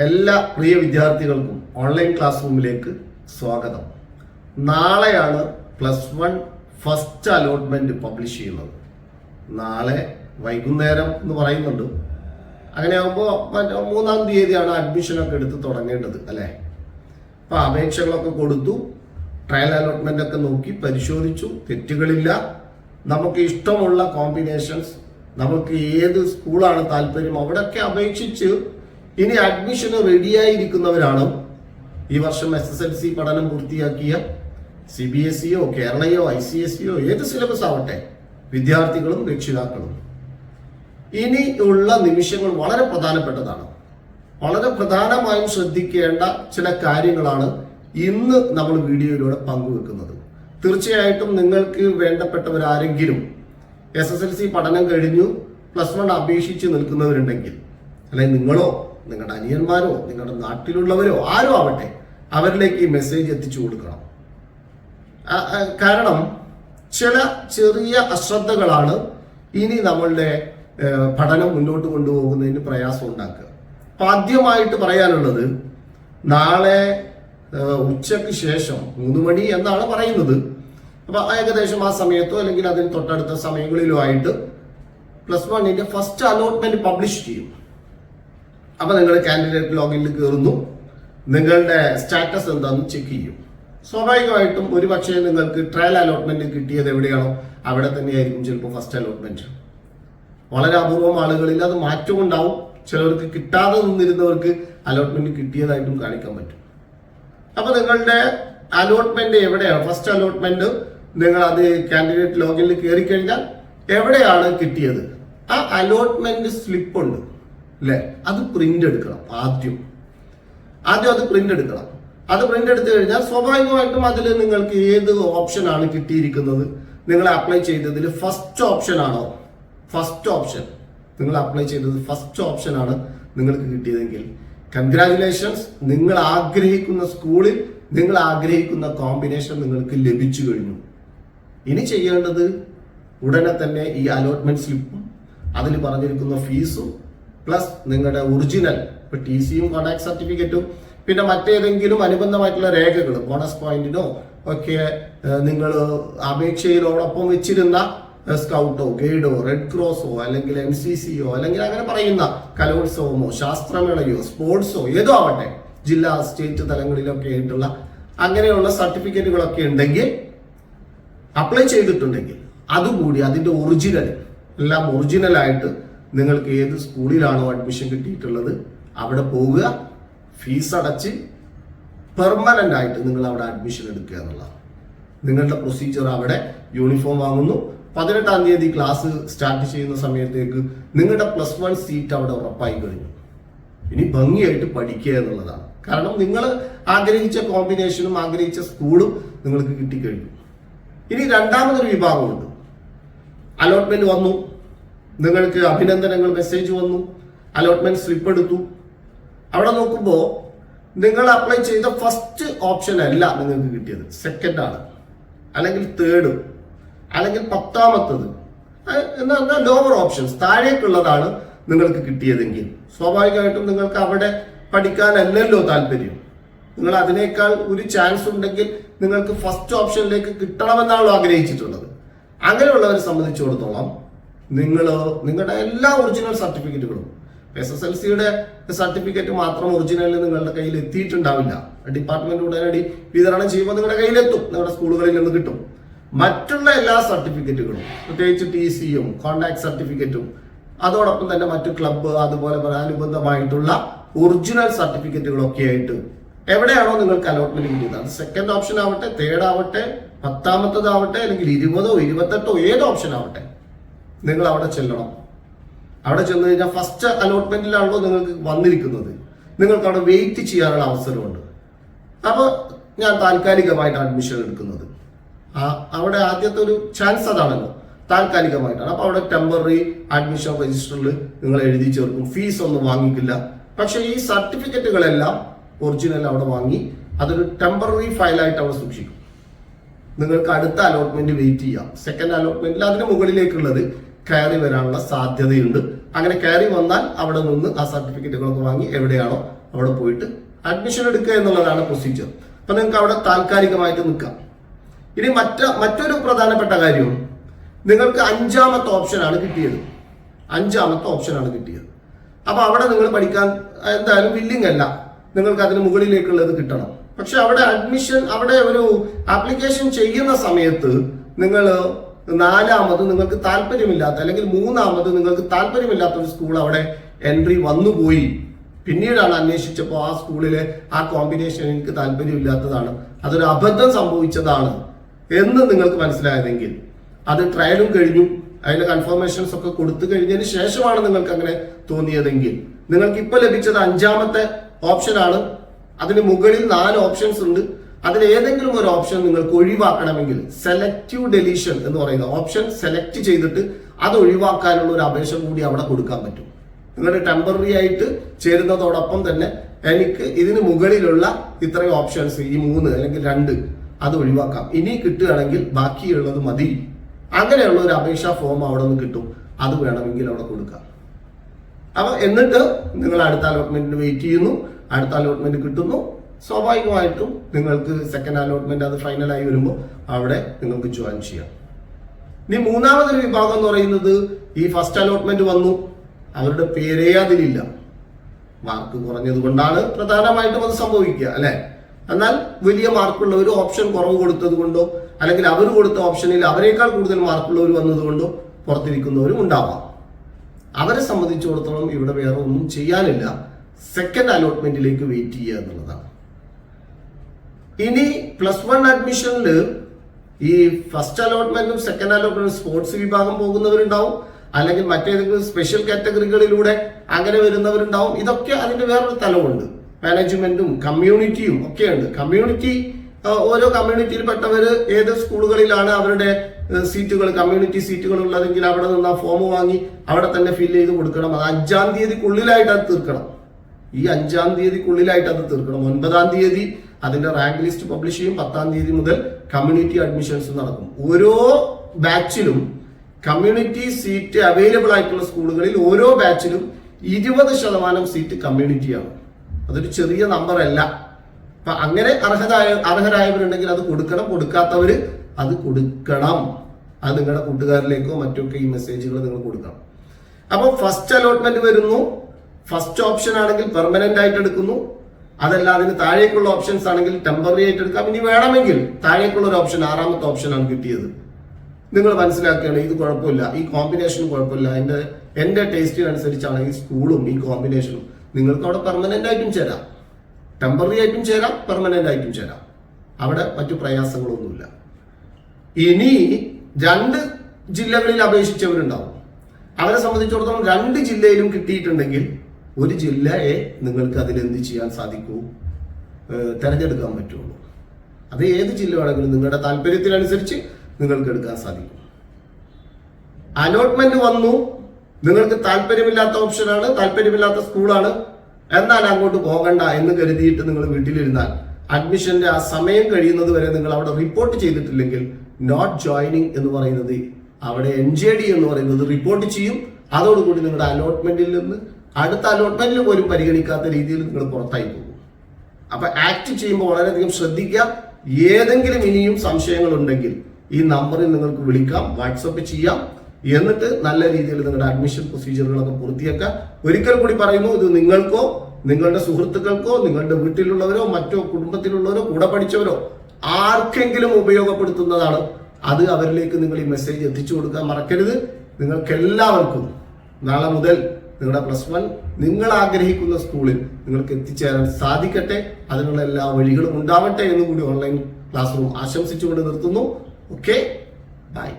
എല്ലാ പ്രിയ വിദ്യാർത്ഥികൾക്കും online class റൂമിലേക്ക് സ്വാഗതം. നാളെയാണ് plus one first allotment publish ചെയ്യുന്നത്. നാളെ വൈകുന്നേരം എന്ന് പറയുന്നുണ്ട്. അങ്ങനെ ആകുമ്പോൾ മൂന്നാം തീയതിയാണ് അഡ്മിഷനൊക്കെ എടുത്ത് തുടങ്ങേണ്ടത് അല്ലേ? അപ്പോൾ അപേക്ഷകളൊക്കെ കൊടുത്തു ട്രയൽ അലോട്ട്മെന്റ് ഒക്കെ നോക്കി പരിശോധിച്ചു തെറ്റുകളില്ല. നമുക്ക് ഇഷ്ടമുള്ള കോമ്പിനേഷൻസ് നമുക്ക് ഏത് സ്കൂളാണ് താല്പര്യം അവിടെയൊക്കെ അപേക്ഷിച്ച് ഇനി അഡ്മിഷന് റെഡിയായിരിക്കുന്നവരാണ് ഈ വർഷം എസ് എസ് എൽ സി പഠനം പൂർത്തിയാക്കിയ സി ബി എസ് ഇയോ കേരളയോ ഐ സി എസ് സിയോ ഏത് സിലബസ് ആവട്ടെ വിദ്യാർത്ഥികളും രക്ഷിതാക്കളും. ഇനി ഉള്ള നിമിഷങ്ങൾ വളരെ പ്രധാനപ്പെട്ടതാണ്. വളരെ പ്രധാനമായും ശ്രദ്ധിക്കേണ്ട ചില കാര്യങ്ങളാണ് ഇന്ന് നമ്മൾ വീഡിയോയിലൂടെ പങ്കുവെക്കുന്നത്. തീർച്ചയായിട്ടും നിങ്ങൾക്ക് വേണ്ടപ്പെട്ടവരാരെങ്കിലും എസ് എസ് എൽ സി പഠനം കഴിഞ്ഞു പ്ലസ് വൺ അപേക്ഷിച്ച് നിൽക്കുന്നവരുണ്ടെങ്കിൽ അല്ലെങ്കിൽ നിങ്ങളോ നിങ്ങളുടെ അനിയന്മാരോ നിങ്ങളുടെ നാട്ടിലുള്ളവരോ ആരോ ആവട്ടെ അവരിലേക്ക് ഈ മെസ്സേജ് എത്തിച്ചു കൊടുക്കണം. കാരണം ചില ചെറിയ അശ്രദ്ധകളാണ് ഇനി നമ്മളുടെ പഠനം മുന്നോട്ട് കൊണ്ടുപോകുന്നതിന് പ്രയാസം ഉണ്ടാക്കുക. അപ്പൊ ആദ്യമായിട്ട് പറയാനുള്ളത് നാളെ ഉച്ചയ്ക്ക് ശേഷം മൂന്ന് മണി എന്നാണ് പറയുന്നത്. അപ്പൊ ഏകദേശം ആ സമയത്തോ അല്ലെങ്കിൽ അതിന് തൊട്ടടുത്ത സമയങ്ങളിലോ ആയിട്ട് പ്ലസ് വണ്ണിന്റെ ഫസ്റ്റ് അലോട്ട്മെന്റ് പബ്ലിഷ് ചെയ്യും. അപ്പൊ നിങ്ങൾ കാൻഡിഡേറ്റ് ലോഗിനിൽ കയറുന്നു നിങ്ങളുടെ സ്റ്റാറ്റസ് എന്താണെന്ന് ചെക്ക് ചെയ്യും. സ്വാഭാവികമായിട്ടും ഒരു പക്ഷേ നിങ്ങൾക്ക് ട്രയൽ അലോട്ട്മെന്റ് കിട്ടിയത് എവിടെയാണോ അവിടെ തന്നെയായിരിക്കും ചിലപ്പോൾ ഫസ്റ്റ് അലോട്ട്മെന്റ് വളരെ അപൂർവം ആളുകളിൽ അത് മാറ്റം ഉണ്ടാവും. ചിലവർക്ക് കിട്ടാതെ നിന്നിരുന്നവർക്ക് അലോട്ട്മെന്റ് കിട്ടിയതായിട്ടും കാണിക്കാൻ പറ്റും. അപ്പൊ നിങ്ങളുടെ അലോട്ട്മെന്റ് എവിടെയാണ്? ഫസ്റ്റ് അലോട്ട്മെന്റ് നിങ്ങൾ അത് കാൻഡിഡേറ്റ് ലോഗിനിൽ കയറി കഴിഞ്ഞാൽ എവിടെയാണ് കിട്ടിയത്? ആ അലോട്ട്മെന്റ് സ്ലിപ്പ് ഉണ്ട്. അല്ലെ അത് പ്രിന്റ് എടുക്കണം ആദ്യം. ആദ്യം അത് പ്രിന്റ് എടുക്കണം. അത് പ്രിന്റ് എടുത്തു കഴിഞ്ഞാൽ സ്വാഭാവികമായിട്ടും അതിൽ നിങ്ങൾക്ക് ഏത് ഓപ്ഷൻ ആണ് കിട്ടിയിരിക്കുന്നത്? നിങ്ങൾ അപ്ലൈ ചെയ്തതിൽ ഫസ്റ്റ് ഓപ്ഷൻ ആണോ? ഫസ്റ്റ് ഓപ്ഷൻ നിങ്ങൾ അപ്ലൈ ചെയ്തത് ഫസ്റ്റ് ഓപ്ഷൻ ആണ് നിങ്ങൾക്ക് കിട്ടിയതെങ്കിൽ. കൺഗ്രാറ്റുലേഷൻസ് നിങ്ങൾ ആഗ്രഹിക്കുന്ന സ്കൂളിൽ നിങ്ങൾ ആഗ്രഹിക്കുന്ന കോമ്പിനേഷൻ നിങ്ങൾക്ക് ലഭിച്ചു കഴിഞ്ഞു. ഇനി ചെയ്യേണ്ടത് ഉടനെ തന്നെ ഈ അലോട്ട്മെന്റ് സ്ലിപ്പും അതിൽ പറഞ്ഞിരിക്കുന്ന ഫീസും പ്ലസ് നിങ്ങളുടെ ഒറിജിനൽ ഇപ്പൊ ടി സിയും കോണ്ടാക്ട് സർട്ടിഫിക്കറ്റും പിന്നെ മറ്റേതെങ്കിലും അനുബന്ധമായിട്ടുള്ള രേഖകൾ ബോണസ് പോയിന്റിനോ ഒക്കെ നിങ്ങൾ അപേക്ഷയിലോടൊപ്പം വെച്ചിരുന്ന സ്കൗട്ടോ ഗൈഡോ റെഡ് ക്രോസോ അല്ലെങ്കിൽ എൻ സി സിയോ അല്ലെങ്കിൽ അങ്ങനെ പറയുന്ന കലോത്സവമോ ശാസ്ത്രമേളയോ സ്പോർട്സോ ഏതോ ആവട്ടെ ജില്ലാ സ്റ്റേറ്റ് തലങ്ങളിലൊക്കെ ആയിട്ടുള്ള അങ്ങനെയുള്ള സർട്ടിഫിക്കറ്റുകളൊക്കെ ഉണ്ടെങ്കിൽ അപ്ലൈ ചെയ്തിട്ടുണ്ടെങ്കിൽ അതുകൂടി അതിന്റെ ഒറിജിനൽ എല്ലാം ഒറിജിനൽ ആയിട്ട് നിങ്ങൾക്ക് ഏത് സ്കൂളിലാണോ അഡ്മിഷൻ കിട്ടിയിട്ടുള്ളത് അവിടെ പോവുക ഫീസ് അടച്ച് പെർമനന്റ് ആയിട്ട് നിങ്ങൾ അവിടെ അഡ്മിഷൻ എടുക്കുക എന്നുള്ളതാണ്. നിങ്ങളുടെ പ്രൊസീജിയർ അവിടെ യൂണിഫോം വാങ്ങുന്നു. പതിനെട്ടാം തീയതി ക്ലാസ് സ്റ്റാർട്ട് ചെയ്യുന്ന സമയത്തേക്ക് നിങ്ങളുടെ പ്ലസ് വൺ സീറ്റ് അവിടെ ഉറപ്പായി കഴിഞ്ഞു. ഇനി ഭംഗിയായിട്ട് പഠിക്കുക എന്നുള്ളതാണ്. കാരണം നിങ്ങൾ ആഗ്രഹിച്ച കോമ്പിനേഷനും ആഗ്രഹിച്ച സ്കൂളും നിങ്ങൾക്ക് കിട്ടിക്കഴിഞ്ഞു. ഇനി രണ്ടാമതൊരു വിഭാഗമുണ്ട്. അലോട്ട്മെന്റ് വന്നു. നിങ്ങൾക്ക് അഭിനന്ദനങ്ങൾ മെസ്സേജ് വന്നു അലോട്ട്മെന്റ് സ്ലിപ്പ് എടുത്തു. അവിടെ നോക്കുമ്പോൾ നിങ്ങൾ അപ്ലൈ ചെയ്ത ഫസ്റ്റ് ഓപ്ഷൻ അല്ല നിങ്ങൾക്ക് കിട്ടിയത്. സെക്കൻഡ് ആണ്. അല്ലെങ്കിൽ തേർഡ് അല്ലെങ്കിൽ പത്താമത്തത്. എന്ന് പറഞ്ഞാൽ ലോവർ ഓപ്ഷൻസ് താഴേക്കുള്ളതാണ് നിങ്ങൾക്ക് കിട്ടിയതെങ്കിൽ. സ്വാഭാവികമായിട്ടും നിങ്ങൾക്ക് അവിടെ പഠിക്കാനല്ലല്ലോ താല്പര്യം. നിങ്ങൾ അതിനേക്കാൾ ഒരു ചാൻസ് ഉണ്ടെങ്കിൽ നിങ്ങൾക്ക് ഫസ്റ്റ് ഓപ്ഷനിലേക്ക് കിട്ടണമെന്നാണല്ലോ ആഗ്രഹിച്ചിട്ടുള്ളത്. അങ്ങനെയുള്ളവരെ സംബന്ധിച്ചിടത്തോളം നിങ്ങൾ നിങ്ങളുടെ എല്ലാ ഒറിജിനൽ സർട്ടിഫിക്കറ്റുകളും എസ് എസ് എൽ സിയുടെ സർട്ടിഫിക്കറ്റ് മാത്രം ഒറിജിനൽ നിങ്ങളുടെ കയ്യിൽ എത്തിയിട്ടുണ്ടാവില്ല. ഡിപ്പാർട്ട്മെന്റ് ഉടനടി വിതരണം ചെയ്യുമ്പോൾ നിങ്ങളുടെ കയ്യിലെത്തും. നിങ്ങളുടെ സ്കൂളുകളിൽ നിന്ന് കിട്ടും. മറ്റുള്ള എല്ലാ സർട്ടിഫിക്കറ്റുകളും പ്രത്യേകിച്ച് ടി സിയും കോണ്ടാക്ട് സർട്ടിഫിക്കറ്റും അതോടൊപ്പം തന്നെ മറ്റു ക്ലബ്ബ് അതുപോലെ പോലെ അനുബന്ധമായിട്ടുള്ള ഒറിജിനൽ സർട്ടിഫിക്കറ്റുകളൊക്കെ ആയിട്ട് എവിടെയാണോ നിങ്ങൾക്ക് അലോട്ട്മെന്റ് കിട്ടിയത്? അത് സെക്കൻഡ് ഓപ്ഷൻ ആവട്ടെ തേർഡ് ആവട്ടെ പത്താമത്തതാവട്ടെ അല്ലെങ്കിൽ ഇരുപതോ ഇരുപത്തെട്ടോ ഏത് ഓപ്ഷൻ ആവട്ടെ. നിങ്ങൾ അവിടെ ചെല്ലണം. അവിടെ ചെന്ന് കഴിഞ്ഞാൽ ഫസ്റ്റ് അലോട്ട്മെന്റിലാണല്ലോ നിങ്ങൾക്ക് വന്നിരിക്കുന്നത്. നിങ്ങൾക്ക് അവിടെ വെയിറ്റ് ചെയ്യാനുള്ള അവസരമുണ്ട്. അപ്പോൾ ഞാൻ താൽക്കാലികമായിട്ട് അഡ്മിഷൻ എടുക്കുന്നത്. ആ അവിടെ ആദ്യത്തെ ഒരു ചാൻസ് അതാണല്ലോ. താൽക്കാലികമായിട്ടാണ്. അപ്പോൾ അവിടെ ടെമ്പററി അഡ്മിഷൻ രജിസ്റ്ററിൽ നിങ്ങൾ എഴുതി ചേർക്കും. ഫീസ് ഒന്നും വാങ്ങിക്കില്ല. പക്ഷേ ഈ സർട്ടിഫിക്കറ്റുകളെല്ലാം ഒറിജിനൽ അവിടെ വാങ്ങി അതൊരു ടെമ്പററി ഫയലായിട്ട് അവിടെ സൂക്ഷിക്കും. നിങ്ങൾക്ക് അടുത്ത അലോട്ട്മെന്റ് വെയിറ്റ് ചെയ്യാം. സെക്കൻഡ് അലോട്ട്മെന്റിൽ അതിന് മുകളിലേക്കുള്ളത് കയറി വരാനുള്ള സാധ്യതയുണ്ട്. അങ്ങനെ കയറി വന്നാൽ അവിടെ നിന്ന് ആ സർട്ടിഫിക്കറ്റുകളൊക്കെ വാങ്ങി എവിടെയാണോ അവിടെ പോയിട്ട് അഡ്മിഷൻ എടുക്കുക എന്നുള്ളതാണ് പ്രൊസീജിയർ അപ്പൊ നിങ്ങൾക്ക് അവിടെ താൽക്കാലികമായിട്ട് നിൽക്കാം. ഇനി മറ്റ മറ്റൊരു പ്രധാനപ്പെട്ട കാര്യം നിങ്ങൾക്ക് അഞ്ചാമത്തെ ഓപ്ഷനാണ് കിട്ടിയത്. അഞ്ചാമത്തെ ഓപ്ഷനാണ് കിട്ടിയത്. അപ്പൊ അവിടെ നിങ്ങൾ പഠിക്കാൻ എന്തായാലും വില്ലിംഗ് അല്ല. നിങ്ങൾക്ക് അതിന് മുകളിലേക്കുള്ളത് കിട്ടണം. പക്ഷെ അവിടെ അഡ്മിഷൻ അവിടെ ഒരു ആപ്ലിക്കേഷൻ ചെയ്യുന്ന സമയത്ത് നിങ്ങൾ നാലാമത് നിങ്ങൾക്ക് താല്പര്യമില്ലാത്ത അല്ലെങ്കിൽ മൂന്നാമത് നിങ്ങൾക്ക് താല്പര്യമില്ലാത്ത ഒരു സ്കൂൾ അവിടെ എൻട്രി വന്നുപോയി. പിന്നീടാണ് അന്വേഷിച്ചപ്പോൾ ആ സ്കൂളിലെ ആ കോമ്പിനേഷൻ എനിക്ക് താല്പര്യമില്ലാത്തതാണ്. അതൊരു അബദ്ധം സംഭവിച്ചതാണ് എന്ന് നിങ്ങൾക്ക് മനസ്സിലായതെങ്കിൽ അത് ട്രയലും കഴിഞ്ഞു. അതിന്റെ കൺഫർമേഷൻസ് ഒക്കെ കൊടുത്തു കഴിഞ്ഞതിന് ശേഷമാണ് നിങ്ങൾക്ക് അങ്ങനെ തോന്നിയതെങ്കിൽ. നിങ്ങൾക്ക് ഇപ്പോൾ ലഭിച്ചത് അഞ്ചാമത്തെ ഓപ്ഷനാണ് അതിന് മുകളിൽ നാല് ഓപ്ഷൻസ് ഉണ്ട്. അതിൽ ഏതെങ്കിലും ഒരു ഓപ്ഷൻ നിങ്ങൾക്ക് ഒഴിവാക്കണമെങ്കിൽ സെലക്റ്റീവ് ഡെലീഷൻ എന്ന് പറയുന്ന ഓപ്ഷൻ സെലക്ട് ചെയ്തിട്ട് അത് ഒഴിവാക്കാനുള്ള ഒരു അപേക്ഷ കൂടി അവിടെ കൊടുക്കാൻ പറ്റും. നിങ്ങളുടെ ടെമ്പററി ആയിട്ട് ചേരുന്നതോടൊപ്പം തന്നെ എനിക്ക് ഇതിന് മുകളിലുള്ള ഇത്രയും ഓപ്ഷൻസ് ഈ മൂന്ന് അല്ലെങ്കിൽ രണ്ട് അത് ഒഴിവാക്കാം. ഇനി കിട്ടുകയാണെങ്കിൽ ബാക്കിയുള്ളത് മതി. അങ്ങനെയുള്ള ഒരു അപേക്ഷാ ഫോം അവിടെ നിന്ന് കിട്ടും. അത് വേണമെങ്കിൽ അവിടെ കൊടുക്കാം. അപ്പൊ എന്നിട്ട് നിങ്ങൾ അടുത്ത അലോട്ട്മെന്റിന് വെയിറ്റ് ചെയ്യുന്നു. അടുത്ത അലോട്ട്മെന്റ് കിട്ടുന്നു. സ്വാഭാവികമായിട്ടും നിങ്ങൾക്ക് സെക്കൻഡ് അലോട്ട്മെന്റ് അത് ഫൈനലായി വരുമ്പോൾ അവിടെ നിങ്ങൾക്ക് ജോയിൻ ചെയ്യാം. ഇനി മൂന്നാമതൊരു വിഭാഗം എന്ന് പറയുന്നത് ഈ ഫസ്റ്റ് അലോട്ട്മെന്റ് വന്നു. അവരുടെ പേരേ അതിലില്ല. മാർക്ക് കുറഞ്ഞത് കൊണ്ടാണ് പ്രധാനമായിട്ടും അത് സംഭവിക്കുക അല്ലെ? എന്നാൽ വലിയ മാർക്കുള്ള ഒരു ഓപ്ഷൻ കുറവ് കൊടുത്തത് കൊണ്ടോ അല്ലെങ്കിൽ അവർ കൊടുത്ത ഓപ്ഷനിൽ അവരെക്കാൾ കൂടുതൽ മാർക്കുള്ളവർ വന്നതുകൊണ്ടോ പുറത്തിരിക്കുന്നവരും ഉണ്ടാവാം. അവരെ സംബന്ധിച്ചിടത്തോളം ഇവിടെ വേറെ ഒന്നും ചെയ്യാനില്ല. സെക്കൻഡ് അലോട്ട്മെന്റിലേക്ക് വെയിറ്റ് ചെയ്യുക എന്നുള്ളതാണ്. ഇനി പ്ലസ് വൺ അഡ്മിഷനിൽ ഈ ഫസ്റ്റ് അലോട്ട്മെന്റും സെക്കൻഡ് അലോട്ട്മെന്റും സ്പോർട്സ് വിഭാഗം പോകുന്നവരുണ്ടാവും. അല്ലെങ്കിൽ മറ്റേതെങ്കിലും സ്പെഷ്യൽ കാറ്റഗറികളിലൂടെ അങ്ങനെ വരുന്നവരുണ്ടാവും. ഇതൊക്കെ അതിന്റെ വേറൊരു തലമുണ്ട്. മാനേജ്മെന്റും കമ്മ്യൂണിറ്റിയും ഒക്കെയുണ്ട്. കമ്മ്യൂണിറ്റി ഓരോ കമ്മ്യൂണിറ്റിയിൽപ്പെട്ടവർ ഏത് സ്കൂളുകളിലാണ് അവരുടെ സീറ്റുകൾ കമ്മ്യൂണിറ്റി സീറ്റുകൾ ഉള്ളതെങ്കിൽ അവിടെ നിന്ന് ആ ഫോം വാങ്ങി അവിടെ തന്നെ ഫില്ല് ചെയ്ത് കൊടുക്കണം. അത് അഞ്ചാം തീയതിക്കുള്ളിലായിട്ട് അത് തീർക്കണം. ഈ അഞ്ചാം തീയതിക്കുള്ളിലായിട്ട് അത് തീർക്കണം. ഒൻപതാം തീയതി അതിന്റെ റാങ്ക് ലിസ്റ്റ് പബ്ലിഷ് ചെയ്യും. പത്താം തീയതി മുതൽ കമ്മ്യൂണിറ്റി അഡ്മിഷൻസ് നടക്കും. ഓരോ ബാച്ചിലും കമ്മ്യൂണിറ്റി സീറ്റ് അവൈലബിൾ ആയിട്ടുള്ള സ്കൂളുകളിൽ ഓരോ ബാച്ചിലും ഇരുപത് ശതമാനം സീറ്റ് കമ്മ്യൂണിറ്റിയാണ് അതൊരു ചെറിയ നമ്പർ അല്ല. അപ്പൊ അങ്ങനെ അർഹത അർഹരായവരുണ്ടെങ്കിൽ അത് കൊടുക്കണം. കൊടുക്കാത്തവര് അത് കൊടുക്കണം. അത് നിങ്ങളുടെ കൂട്ടുകാരിലേക്കോ മറ്റൊക്കെ ഈ മെസ്സേജുകൾ നിങ്ങൾ കൊടുക്കണം. അപ്പോൾ ഫസ്റ്റ് അലോട്ട്മെന്റ് വരുന്നു. ഫസ്റ്റ് ഓപ്ഷൻ ആണെങ്കിൽ പെർമനന്റ് ആയിട്ട് എടുക്കുന്നു. അതല്ല അതിന് താഴേക്കുള്ള ഓപ്ഷൻസ് ആണെങ്കിൽ ടെമ്പററി ആയിട്ട് എടുക്കാം. ഇനി വേണമെങ്കിൽ താഴേക്കുള്ള ഒരു ഓപ്ഷൻ ആറാമത്തെ ഓപ്ഷൻ ആണ് കിട്ടിയത്. നിങ്ങൾ മനസ്സിലാക്കുകയാണ് ഇത് കുഴപ്പമില്ല. ഈ കോമ്പിനേഷൻ കുഴപ്പമില്ല. എന്റെ എന്റെ ടേസ്റ്റിനനുസരിച്ചാണ് ഈ സ്കൂളും ഈ കോമ്പിനേഷനും നിങ്ങൾക്ക് അവിടെ പെർമനന്റ് ആയിട്ടും ചേരാം. ടെമ്പററി ആയിട്ടും ചേരാം പെർമനന്റ് ആയിട്ടും ചേരാം. അവിടെ മറ്റു പ്രയാസങ്ങളൊന്നുമില്ല. ഇനി രണ്ട് ജില്ലകളിൽ അപേക്ഷിച്ചവരുണ്ടാവും. അവരെ സംബന്ധിച്ചിടത്തോളം രണ്ട് ജില്ലയിലും കിട്ടിയിട്ടുണ്ടെങ്കിൽ ഒരു ജില്ലയെ നിങ്ങൾക്ക് അതിലെന്ത് ചെയ്യാൻ സാധിക്കൂ? തിരഞ്ഞെടുക്കാൻ തെരഞ്ഞെടുക്കാൻ പറ്റുള്ളൂ. അത് ഏത് ജില്ല വേണമെങ്കിലും നിങ്ങളുടെ താല്പര്യത്തിനനുസരിച്ച് നിങ്ങൾക്ക് എടുക്കാൻ സാധിക്കും. അലോട്ട്മെന്റ് വന്നു. നിങ്ങൾക്ക് താല്പര്യമില്ലാത്ത ഓപ്ഷനാണ് താല്പര്യമില്ലാത്ത സ്കൂളാണ് എന്നാൽ അങ്ങോട്ട് പോകണ്ട എന്ന് കരുതിയിട്ട് നിങ്ങൾ വീട്ടിലിരുന്നാൽ അഡ്മിഷന്റെ ആ സമയം കഴിയുന്നത് വരെ നിങ്ങൾ അവിടെ റിപ്പോർട്ട് ചെയ്തിട്ടില്ലെങ്കിൽ നോട്ട് ജോയിനിങ് എന്ന് പറയുന്നത് അവിടെ എൻ ജെ ഡി എന്ന് പറയുന്നത് റിപ്പോർട്ട് ചെയ്യും. അതോടുകൂടി നിങ്ങളുടെ അലോട്ട്മെന്റിൽ നിന്ന് അടുത്ത അലോട്ട്മെന്റിൽ പോലും പരിഗണിക്കാത്ത രീതിയിൽ നിങ്ങൾ പുറത്തായി പോകും. അപ്പൊ ആക്ട് ചെയ്യുമ്പോൾ വളരെയധികം ശ്രദ്ധിക്കുക. ഏതെങ്കിലും ഇനിയും സംശയങ്ങൾ ഉണ്ടെങ്കിൽ ഈ നമ്പറിൽ നിങ്ങൾക്ക് വിളിക്കാം വാട്സപ്പ് ചെയ്യാം. എന്നിട്ട് നല്ല രീതിയിൽ നിങ്ങളുടെ അഡ്മിഷൻ പ്രൊസീജിയറുകളൊക്കെ പൂർത്തിയാക്കുക. ഒരിക്കൽ കൂടി പറയുന്നു ഇത് നിങ്ങൾക്കോ നിങ്ങളുടെ സുഹൃത്തുക്കൾക്കോ നിങ്ങളുടെ വീട്ടിലുള്ളവരോ മറ്റോ കുടുംബത്തിലുള്ളവരോ കൂടെ പഠിച്ചവരോ ആർക്കെങ്കിലും ഉപയോഗപ്പെടുത്തുന്നതാണ്. അത് അവരിലേക്ക് നിങ്ങൾ ഈ മെസ്സേജ് എത്തിച്ചു കൊടുക്കാൻ മറക്കരുത്. നിങ്ങൾക്കെല്ലാവർക്കും നാളെ മുതൽ നിങ്ങളുടെ പ്ലസ് വൺ നിങ്ങൾ ആഗ്രഹിക്കുന്ന സ്കൂളിൽ നിങ്ങൾക്ക് എത്തിച്ചേരാൻ സാധിക്കട്ടെ. അതിനുള്ള എല്ലാ വഴികളും ഉണ്ടാവട്ടെ എന്നും കൂടി ഓൺലൈൻ ക്ലാസ് റൂം ആശംസിച്ചുകൊണ്ട് നിർത്തുന്നു. Okay bye